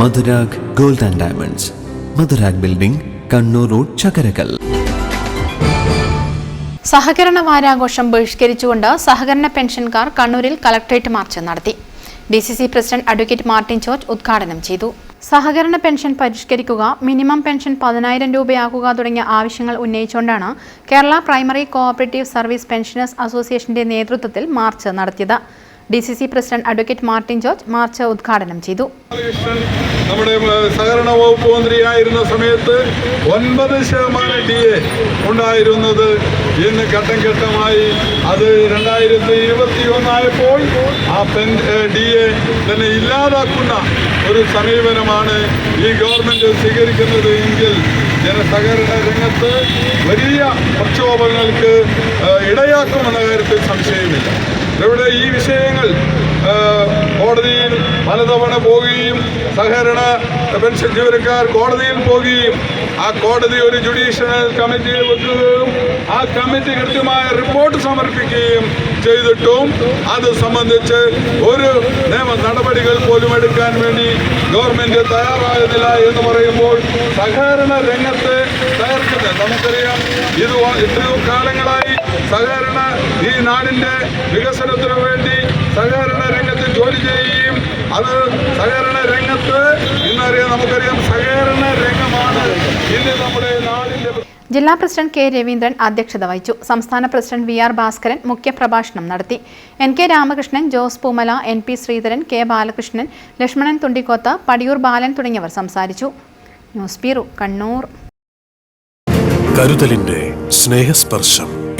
Madhurag gold and diamonds. Madhurag building Kannur road Chakkarakkal. സഹകരണ വാരാഘോഷം ബഹിഷ്കരിച്ചുകൊണ്ട് സഹകരണ പെൻഷൻകാർ കണ്ണൂരിൽ കളക്ട്രേറ്റ് മാർച്ച് നടത്തി. D C C president advocate Martin George ഉദ്ഘാടനം ചെയ്തു. സഹകരണ പെൻഷൻ പരിഷ്കരിക്കുക മിനിമം പെൻഷൻ പതിനായിരം രൂപയാക്കുക തുടങ്ങിയ ആവശ്യങ്ങൾ ഉന്നയിച്ചുകൊണ്ടാണ് Kerala primary cooperative service pensioners അസോസിയേഷന്റെ നേതൃത്വത്തിൽ മാർച്ച് നടത്തിയത്. D C C president advocate Martin George march ഉദ്ഘാടനം ചെയ്തു. നമ്മുടെ സഹകരണ വകുപ്പ് മന്ത്രിയായിരുന്ന സമയത്ത് ഒൻപത് ശതമാനം ഡി എ ഉണ്ടായിരുന്നത് ഇന്ന് ഘട്ടം ഘട്ടമായി അത് രണ്ടായിരത്തി ഇരുപത്തി ഒന്നായപ്പോൾ ആ പെൻ ഡി എ തന്നെ ഇല്ലാതാക്കുന്ന ഒരു സമീപനമാണ് ഈ ഗവൺമെന്റ് സ്വീകരിക്കുന്നത് എങ്കിൽ ജനസഹകരണ രംഗത്ത് വലിയ പ്രക്ഷോഭങ്ങൾക്ക് ഇടയാക്കുമെന്ന കാര്യത്തിൽ സംശയമില്ല. ഇവിടെ ഈ വിഷയങ്ങൾ കോടതിയിൽ പലതവണ പോവുകയും സഹകരണ പെൻഷൻ ജീവനക്കാർ കോടതിയിൽ പോവുകയും ആ കോടതി ഒരു ജുഡീഷ്യൽ കമ്മിറ്റിയെ വെക്കുകയും ആ കമ്മിറ്റി കൃത്യമായ റിപ്പോർട്ട് സമർപ്പിക്കുകയും ചെയ്തിട്ടും അത് സംബന്ധിച്ച് ഒരു നിയമ നടപടികൾ പോലും എടുക്കാൻ വേണ്ടി ഗവൺമെന്റ് തയ്യാറാകുന്നില്ല എന്ന് പറയുമ്പോൾ സഹകരണ രംഗത്ത് തകർക്കുന്നത് നമുക്കറിയാം ഇത് ഇത്രയും കാലങ്ങളായി സഹകരണ ഈ നാടിന്റെ വികസനത്തിനു വേണ്ടി സഹകരണ രംഗത്ത് ജോലി ചെയ്യുകയും അത് സഹകരണ രംഗത്ത് ഇന്നറിയാം നമുക്കറിയാം സഹകരണ രംഗമാണ് ഇന്ന് നമ്മുടെ നാടിന്റെ ജില്ലാ പ്രസിഡന്റ് കെ രവീന്ദ്രൻ അധ്യക്ഷത വഹിച്ചു. സംസ്ഥാന പ്രസിഡന്റ് വി ആർ ഭാസ്കരൻ മുഖ്യപ്രഭാഷണം നടത്തി. N K Ramakrishnan Jose Poomala N P Sreedharan K Balakrishnan Lakshmanan Thundikoth Padiyoor Balan തുടങ്ങിയവർ സംസാരിച്ചു. News bureau Kannur. കരുതലിന്റെ സ്നേഹസ്പർശം.